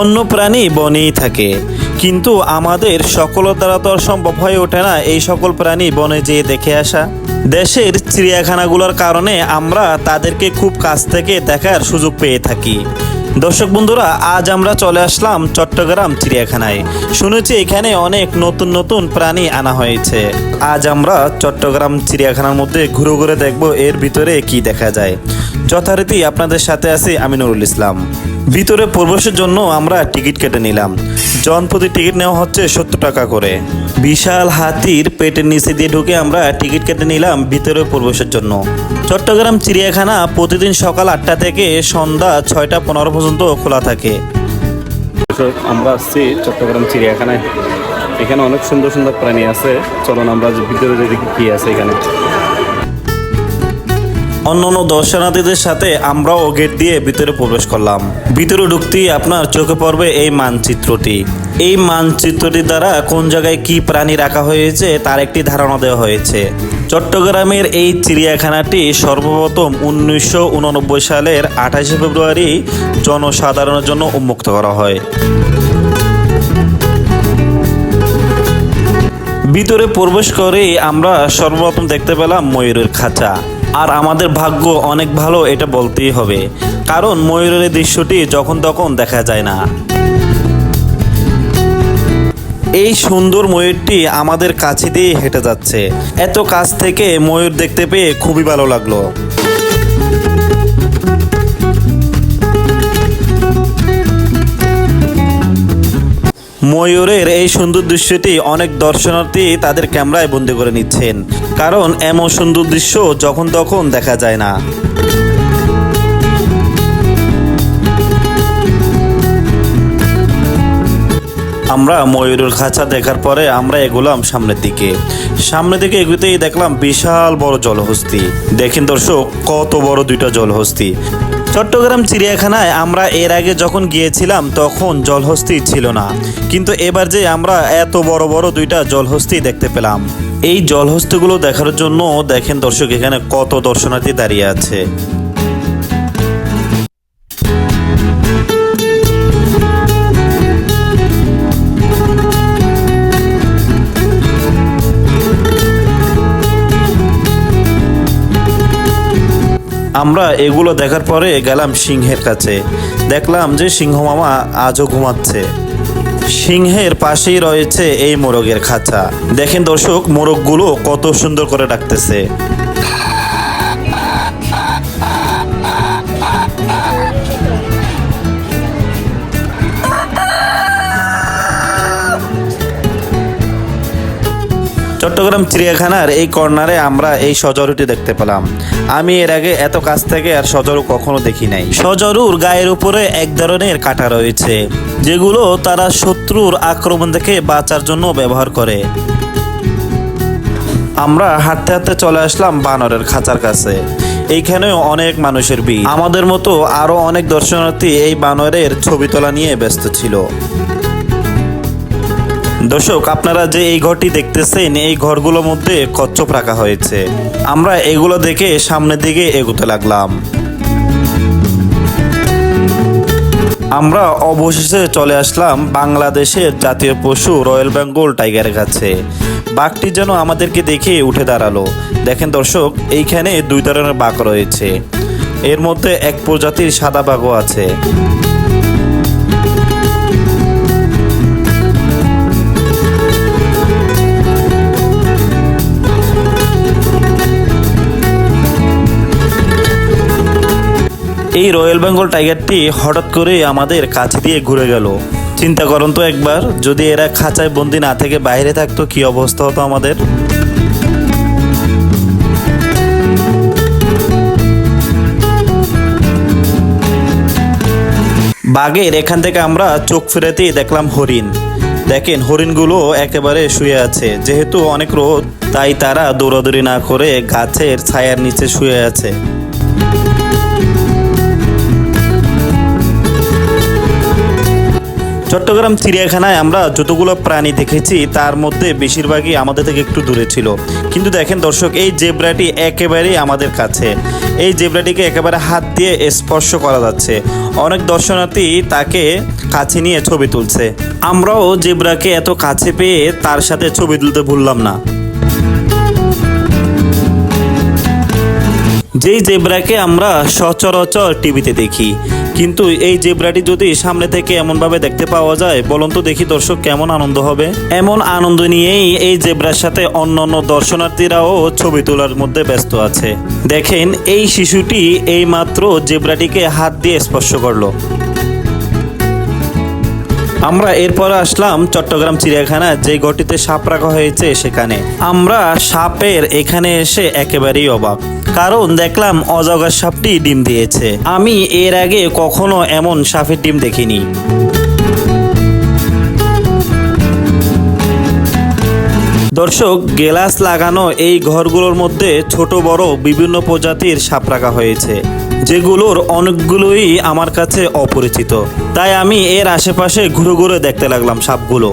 বন্য প্রাণী বনেই থাকে। কিন্তু আমাদের সকলের দ্বারা তো সম্ভব হয়ে ওঠে না এই সকল প্রাণী বনে যেয়ে দেখে আসা। দেশের চিড়িয়াখানাগুলোর কারণে আমরা তাদেরকে খুব কাছ থেকে দেখার সুযোগ পেয়ে থাকি। দর্শক বন্ধুরা, আজ আমরা চলে আসলাম চট্টগ্রাম চিড়িয়াখানায়। শুনেছি এখানে অনেক নতুন নতুন প্রাণী আনা হয়েছে। আজ আমরা চট্টগ্রাম চিড়িয়াখানার মধ্যে ঘুরে ঘুরে দেখব এর ভিতরে কি দেখা যায়। যথারীতি আপনাদের সাথে আছি আমি নুরুল ইসলাম। ভিতরে প্রবেশের জন্য আমরা টিকিট কেটে নিলাম। জনপ্রতি টিকিট নেওয়া হচ্ছে সত্তর টাকা করে। বিশাল হাতির পেটের নিচে দিয়ে ঢুকে আমরা টিকিট কেটে নিলাম ভিতরে প্রবেশের জন্য। চট্টগ্রাম চিড়িয়াখানা প্রতিদিন সকাল আটটা থেকে সন্ধ্যা ছয়টা পনেরো পর্যন্ত খোলা থাকে। আমরা আসছি চট্টগ্রাম চিড়িয়াখানায়। এখানে অনেক সুন্দর সুন্দর প্রাণী আছে। চলুন আমরা ভিতরে দেখি কি আছে এখানে। অন্যান্য দর্শনার্থীদের সাথে আমরাও গেট দিয়ে ভিতরে প্রবেশ করলাম। ভিতরে ঢুকতেই আপনার চোখে পড়বে এই মানচিত্রটি। এই মানচিত্রটি দ্বারা কোন জায়গায় কি প্রাণী রাখা হয়েছে তার একটি ধারণা দেওয়া হয়েছে। চট্টগ্রামের এই চিড়িয়াখানাটি সর্বপ্রথম উনিশশো উননব্বই সালের আঠাশে ফেব্রুয়ারি জনসাধারণের জন্য উন্মুক্ত করা হয়। ভিতরে প্রবেশ করে আমরা সর্বপ্রথম দেখতে পেলাম ময়ূরের খাঁচা। আর আমাদের ভাগ্য অনেক ভালো, এটা বলতেই হবে। কারণ ময়ূরের দৃশ্যটি যখন তখন দেখা যায় না। এই সুন্দর ময়ূরটি আমাদের কাছে দিয়ে হেঁটে যাচ্ছে। এত কাছ থেকে ময়ূর দেখতে পেয়ে খুবই ভালো লাগল। ময়ূরের এই সুন্দর দৃশ্যটি অনেক দর্শনার্থী তাদের ক্যামেরায় বন্দি করে নিচ্ছেন। কারণ এমন সুন্দর দৃশ্য যখন তখন দেখা যায় না। আমরা ময়ূরের খাঁচা দেখার পরে আমরা এগোলাম সামনের দিকে। সামনের দিকে এগুতেই দেখলাম বিশাল বড় জলহস্তি। দেখেন দর্শক, কত বড় দুইটা জলহস্তি। চট্টগ্রাম চিড়িয়াখানায় আমরা এর আগে যখন গিয়েছিলাম, তখন জলহস্তি ছিল না। কিন্তু এবার যে আমরা এত বড় বড় দুইটা জলহস্তি দেখতে পেলাম। এই জলহস্তিগুলো দেখার জন্য দেখেন দর্শক, এখানে কত দর্শনার্থী দাঁড়িয়ে আছে। আমরা এগুলো দেখার পরে গেলাম সিংহের কাছে। দেখলাম যে সিংহ মামা আজও ঘুমাচ্ছে। সিংহের পাশেই রয়েছে এই মোরগের খাঁচা। দেখেন দর্শক, মোরগগুলো কত সুন্দর করে ডাকতেছে। চট্টগ্রাম চিড়িয়াখানার এই কর্নারে আমরা এই সজরুটি দেখতে পেলাম। আমি এর আগে এত কাছ থেকে আর সজরু কখনো দেখি নাই। সজরুর গায়ের উপরে এক ধরনের কাঁটা রয়েছে, যেগুলো তারা শত্রুর আক্রমণ থেকে বাঁচার জন্য ব্যবহার করে। আমরা হাঁটতে হাঁটতে চলে আসলাম বানরের খাঁচার কাছে। এইখানেও অনেক মানুষের ভিড়। আমাদের মতো আরও অনেক দর্শনার্থী এই বানরের ছবি তোলা নিয়ে ব্যস্ত ছিল। দর্শক, আপনারা যে এই ঘরটি দেখতেছেন, এই ঘরগুলোর মধ্যে কচ্ছপ রাখা হয়েছে। আমরা এগুলো দেখে সামনের দিকে এগোতে লাগলাম। আমরা অবশেষে চলে আসলাম বাংলাদেশের জাতীয় পশু রয়্যাল বেঙ্গল টাইগারের কাছে। বাঘটি যেন আমাদেরকে দেখে উঠে দাঁড়াল। দেখেন দর্শক, এইখানে দুই ধরনের বাঘ রয়েছে। এর মধ্যে এক প্রজাতির সাদা বাঘও আছে। এই রয়্যাল বেঙ্গল টাইগারটি হঠাৎ করে আমাদের কাছে দিয়ে ঘুরে গেল। চিন্তা করুন তো একবার, যদি এরা খাঁচায় বন্দি না থেকে বাইরে থাকতো, কি অবস্থা হতো আমাদের? বাঘের এখান থেকে আমরা চোখ ফেরাতেই দেখলাম হরিণ। দেখেন, হরিণগুলো একেবারে শুয়ে আছে। যেহেতু অনেক রোদ, তাই তারা দৌড়াদৌড়ি না করে গাছের ছায়ার নিচে শুয়ে আছে। চট্টগ্রাম চিড়িয়াখানায় আমরা যতগুলো প্রাণী দেখেছি, তার মধ্যে বেশিরভাগই আমাদের থেকে একটু দূরে ছিল। কিন্তু দেখেন দর্শক, এই জেব্রাটি একেবারেই আমাদের কাছে। এই জেব্রাটিকে একেবারে হাত দিয়ে স্পর্শ করা যাচ্ছে। অনেক দর্শনার্থী তাকে কাছে নিয়ে ছবি তুলছে। আমরাও জেব্রাকে এত কাছে পেয়ে তার সাথে ছবি তুলতে ভুললাম না। যেই জেব্রাকে আমরা সচরাচর টিভিতে দেখি, কিন্তু এই জেব্রাটি যদি সামনে থেকে এমনভাবে দেখতে পাওয়া যায়, বলুন তো দেখি দর্শক কেমন আনন্দ হবে। এমন আনন্দ নিয়েই এই জেব্রার সাথে অন্যান্য দর্শনার্থীরাও ছবি তোলার মধ্যে ব্যস্ত আছে। দেখেন, এই শিশুটি এই মাত্র জেব্রাটিকে হাত দিয়ে স্পর্শ করল। আমরা এরপর আসলাম চট্টগ্রাম চিড়িয়াখানা যে গটিতে সাপ রাখা হয়েছে সেখানে। আমরা সাপের এখানে এসে একেবারেই অবাক। কারণ দেখলাম অজগর সাপটি ডিম দিয়েছে। আমি এর আগে কখনো এমন সাপের ডিম দেখিনি। দর্শক, গেলাস লাগানো এই ঘরগুলোর মধ্যে ছোট, বড় বিভিন্ন প্রজাতির সাপ রাখা হয়েছে, যেগুলোর অনেকগুলোই আমার কাছে অপরিচিত। তাই আমি এর আশেপাশে ঘুরে ঘুরে দেখতে লাগলাম সাপগুলো।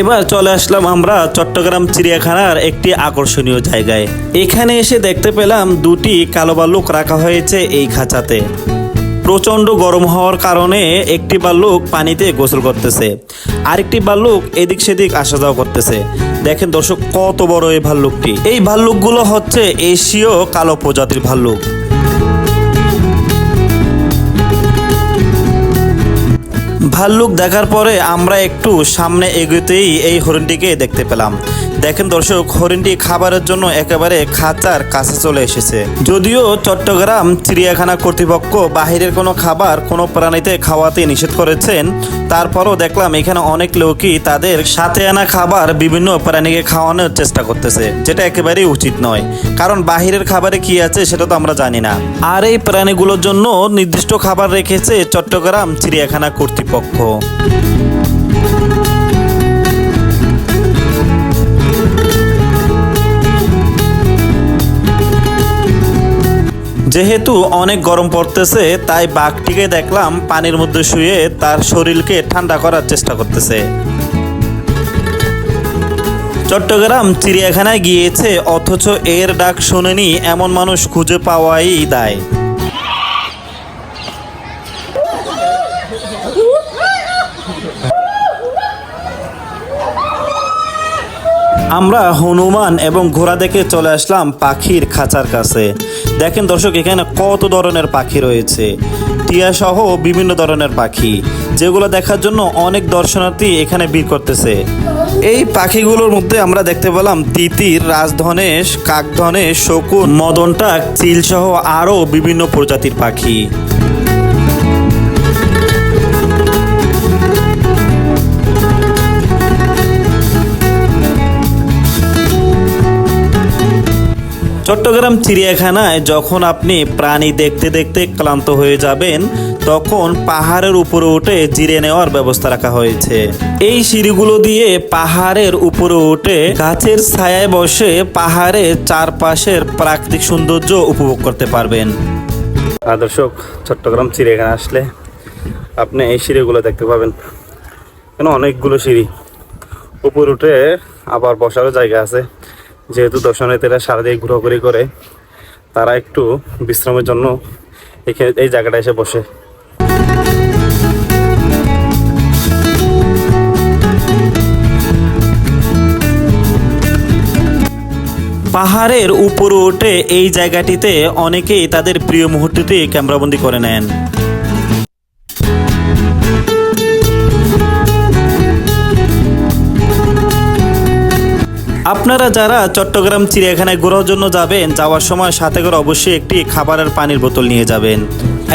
এবার চলে আসলাম আমরা চট্টগ্রাম চিড়িয়াখানার একটি আকর্ষণীয় জায়গায়। এখানে এসে দেখতে পেলাম দুটি কালো ভাল্লুক রাখা হয়েছে এই খাঁচাতে। প্রচণ্ড গরম হওয়ার কারণে একটি ভাল্লুক পানিতে গোসল করতেছে। আরেকটি ভাল্লুক এদিক সেদিক আসা যাওয়া করতেছে। দেখেন দর্শক, কত বড় এই ভাল্লুকটি এই ভাল্লুকগুলো হচ্ছে এশীয় কালো প্রজাতির ভাল্লুক ভাল্লুক দেখার পরে আমরা একটু সামনে এগোতেই এই হরিণটিকে দেখতে পেলাম। দেখেন দর্শক, হরিণটি খাবারের জন্য একেবারে খাঁচার কাছে চলে এসেছে। যদিও চট্টগ্রাম চিড়িয়াখানা কর্তৃপক্ষ বাহিরের কোনো খাবার কোনো প্রাণীতে খাওয়াতে নিষেধ করেছেন, তারপরও দেখলাম এখানে অনেক লোকই তাদের সাথে আনা খাবার বিভিন্ন প্রাণীকে খাওয়ানোর চেষ্টা করতেছে, যেটা একেবারেই উচিত নয়। কারণ বাহিরের খাবারে কি আছে সেটা তো আমরা জানি না। আর এই প্রাণীগুলোর জন্য নির্দিষ্ট খাবার রেখেছে চট্টগ্রাম চিড়িয়াখানা কর্তৃপক্ষ। যেহেতু অনেক গরম পড়তেছে, তাই বাঘটিকে দেখলাম পানির মধ্যে শুয়ে তার শরীরকে ঠান্ডা করার চেষ্টা করতেছে। চট্টগ্রাম চিড়িয়াখানায় গিয়েছে, অথচ এর ডাক শোনেনি এমন মানুষ খুঁজে পাওয়াই দায়। আমরা হনুমান এবং ঘোড়া দেখে চলে আসলাম পাখির খাঁচার কাছে। দেখেন দর্শক, এখানে কত ধরনের পাখি রয়েছে। টিয়া সহ বিভিন্ন ধরনের পাখি, যেগুলো দেখার জন্য অনেক দর্শনার্থী এখানে ভিড় করতেছে। এই পাখিগুলোর মধ্যে আমরা দেখতে পেলাম তিতির, রাজধনেশ, কাকধনেশ, শকুন, মদনটাক চিল সহ আরও বিভিন্ন প্রজাতির পাখি। চট্টগ্রাম চিড়িয়াখানায় যখন আপনি প্রাণী দেখতে দেখতে ক্লান্ত হয়ে যাবেন, তখন পাহাড়ের উপরে উঠে জিরে নেওয়ার ব্যবস্থা রাখা হয়েছে। এই সিঁড়িগুলো দিয়ে পাহাড়ের উপরে উঠে গাছের ছায়ায় বসে পাহাড়ের চারপাশের প্রাকৃতিক সৌন্দর্য উপভোগ করতে পারবেন। দর্শক, চট্টগ্রাম চিড়িয়াখানা আসলে আপনি এই সিঁড়িগুলো দেখতে পাবেন। কেন অনেকগুলো সিঁড়ি। উপর উঠে আবার বসারও জায়গা আছে। যেহেতু দর্শনার্থীরা সারাদিন ঘোরাঘুরি করে, তারা একটু বিশ্রামের জন্য এখানে এই জায়গাটা এসে বসে। পাহাড়ের উপরে উঠে এই জায়গাটিতে অনেকেই তাদের প্রিয় মুহূর্তটি ক্যামেরাবন্দি করে নেন। আপনারা যারা চট্টগ্রাম চিড়িয়াখানায় ঘোরার জন্য যাবেন, যাওয়ার সময় সাথে করে অবশ্যই একটি খাবারের পানির বোতল নিয়ে যাবেন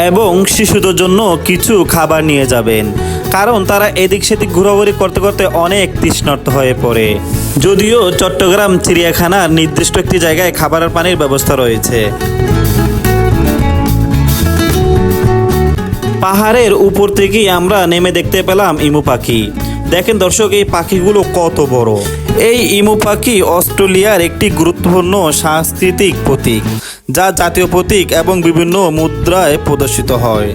এবং শিশুদের জন্য কিছু খাবার নিয়ে যাবেন। কারণ তারা এদিক সেদিক ঘোরাঘুরি করতে করতে অনেক তৃষ্ণার্ত হয়ে পড়ে। যদিও চট্টগ্রাম চিড়িয়াখানার নির্দিষ্ট একটি জায়গায় খাবারের পানির ব্যবস্থা রয়েছে। পাহাড়ের উপর থেকেই আমরা নেমে দেখতে পেলাম ইমু পাখি। দেখেন দর্শক, এই পাখিগুলো কত বড়। এই ইমু পাখি অস্ট্রেলিয়ার একটি গুরুত্বপূর্ণ সাংস্কৃতিক প্রতীক, যা জাতীয় প্রতীক এবং বিভিন্ন মুদ্রায় প্রদর্শিত হয়।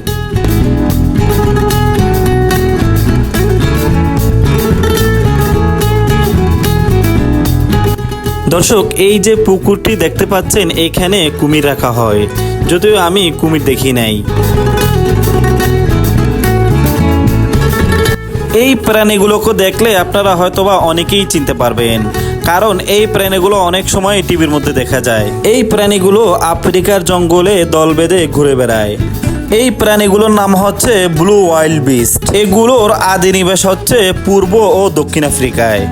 দর্শক, এই যে পুকুরটি দেখতে পাচ্ছেন, এখানে কুমির রাখা হয়। যদিও আমি কুমির দেখি নাই। এই প্রাণীগুলোকে দেখলে আপনারা হয়তোবা অনেকেই চিনতে পারবেন। কারণ এই প্রাণীগুলো অনেক সময় টিভির মধ্যে দেখা যায়। এই প্রাণীগুলো আফ্রিকার জঙ্গলে দল বেঁধে ঘুরে বেড়ায়। এই প্রাণীগুলোর নাম হচ্ছে ব্লু ওয়াইল্ড বিস্ট। এগুলোর আদি নিবাস হচ্ছে পূর্ব ও দক্ষিণ আফ্রিকায়।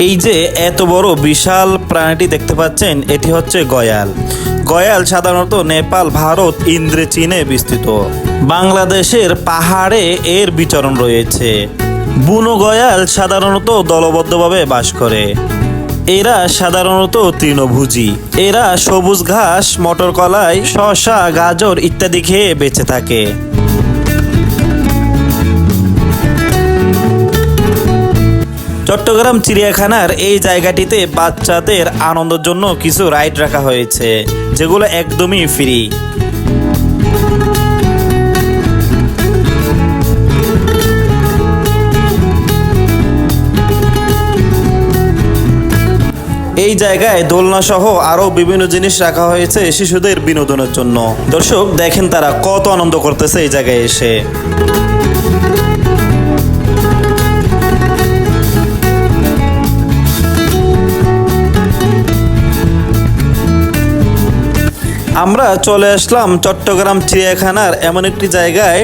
এই যে এত বড় বিশাল প্রাণীটি দেখতে পাচ্ছেন, এটি হচ্ছে গয়াল। গয়াল সাধারণত নেপাল, ভারত, ইন্দ্রে চীনে বিস্তৃত। বাংলাদেশের পাহাড়ে এর বিচরণ রয়েছে। বুনো গয়াল সাধারণত দলবদ্ধভাবে বাস করে। এরা সাধারণত তৃণভোজী। এরা সবুজ ঘাস মটর কলাই শসা, গাজর ইত্যাদি খেয়ে বেঁচে থাকে। চট্টগ্রাম চিড়িয়াখানার এই জায়গাটিতে বাচ্চাদের আনন্দের জন্য কিছু রাইড রাখা হয়েছে, যেগুলো একদমই ফ্রি। এই জায়গায় দোলনা সহ আরও বিভিন্ন জিনিস রাখা হয়েছে শিশুদের বিনোদনের জন্য। দর্শক, দেখেন তারা কত আনন্দ করতেছে এই জায়গায় এসে। আমরা চলে আসলাম চট্টগ্রাম চিড়িয়াখানার এমন একটি জায়গায়।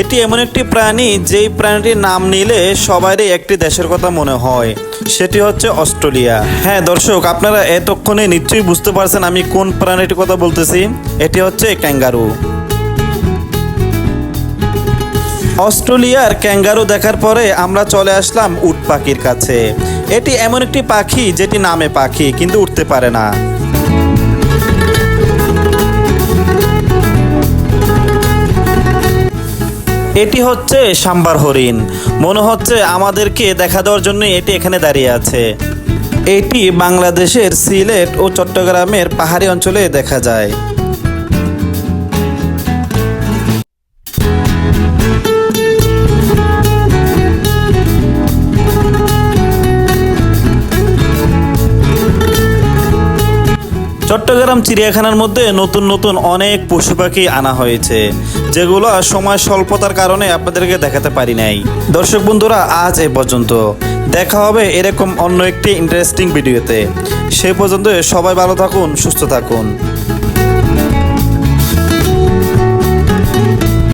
এটি এমন একটি প্রাণী, যেই প্রাণীটির নাম নিলে সবারই একটি দেশের কথা মনে হয়। সেটি হচ্ছে অস্ট্রেলিয়া। হ্যাঁ দর্শক, আপনারা এতক্ষণে নিশ্চয়ই বুঝতে পারছেন আমি কোন প্রাণীটির কথা বলতেছি। এটি হচ্ছে ক্যাঙ্গারু। অস্ট্রেলিয়ার ক্যাঙ্গারু দেখার পরে আমরা চলে আসলাম উট পাখির কাছে। এটি এমন একটি পাখি, যেটি নামে পাখি, কিন্তু উঠতে পারে না। এটি হচ্ছে সাম্বার হরিণ। মনে হচ্ছে আমাদেরকে দেখা দেওয়ার জন্য এটি এখানে দাঁড়িয়ে আছে। এটি বাংলাদেশের সিলেট ও চট্টগ্রামের পাহাড়ি অঞ্চলে দেখা যায়। চট্টগ্রাম চিড়িয়াখানার মধ্যে নতুন নতুন অনেক পশু পাখি আনা হয়েছে, যেগুলো সময় স্বল্পতার কারণে আপনাদেরকে দেখাতে পারি নাই। দর্শক বন্ধুরা, আজ এ পর্যন্ত। দেখা হবে এরকম অন্য একটি ইন্টারেস্টিং ভিডিওতে সে পর্যন্ত সবাই ভালো থাকুন, সুস্থ থাকুন।